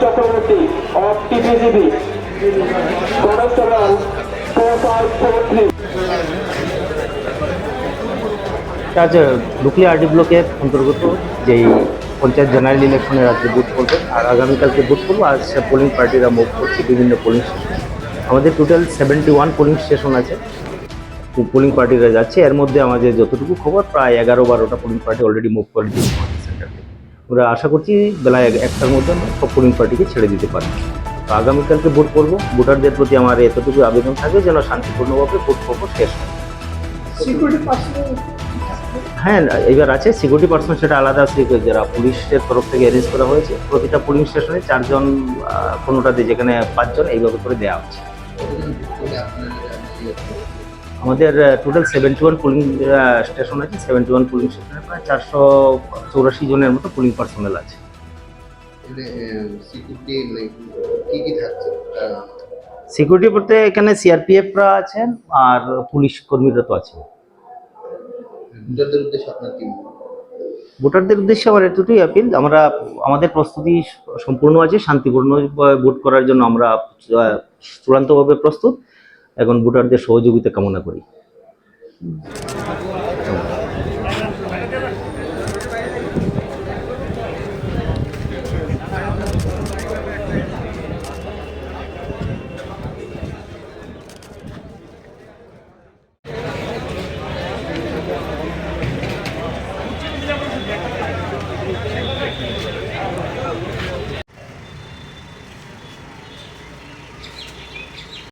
Chakraborty of টিভিজিবি আজ লুকলি আর D ব্লকের অন্তর্গত যেই পঞ্চায়েত জেনারেল ইলেকশনের আজকে বুথ করবে, আর আগামীকালকে বুথ করব, আর সে পোলিং পার্টিরা মুভ করছে, বিভিন্ন পোলিং স্টেশন আমাদের total seventy one polling station আছে পোলিং পার্টিরা যাচ্ছে। এর মধ্যে আমাদের যতটুকু খবর প্রায় এগারো বারোটা পোলিং পার্টি অলরেডি মুভ করে দিয়েছে আমাদের সেন্টার থেকে আমরা আশা করছি বেলা এক- একটার মধ্যে আমরা সব পোলিং পার্টিকে ছেড়ে দিতে পারি তো আগামীকালকে ভোট করব। ভোটারদের প্রতি আমার এতটুকু আবেদন থাকবে যেন শান্তিপূর্ণভাবে ভোট করব শেষ হয় হ্যাঁ এবার আছে সিকিউরিটি পার্সন সেটা আলাদা যারা পুলিশের তরফ থেকে অ্যারেঞ্জ করা হয়েছে। প্রতিটা পুলিং স্টেশনে চারজন কোনোটাতে যেখানে পাঁচজন এইভাবে করে দেওয়া হচ্ছে। আমাদের total seventy one polling station আছে। সেভেন্টি ওয়ান পুলিং স্টেশনে প্রায় চারশো চৌরাশি জনের মতো পুলিং পার্সোনাল আছে। সিকিউরিটি মানে বলতে এখানে সিআরপিএফরা আছেন আর পুলিশ কর্মীরা তো আছে ভোটারদের উদ্দেশ্যে আমার এতটুকুই আপিল আমরা আমাদের প্রস্তুতি সম্পূর্ণ আছে, শান্তিপূর্ণ ভোট করার জন্য আমরা চূড়ান্তভাবে প্রস্তুত। এখন ভোটারদের সহযোগিতা কামনা করি।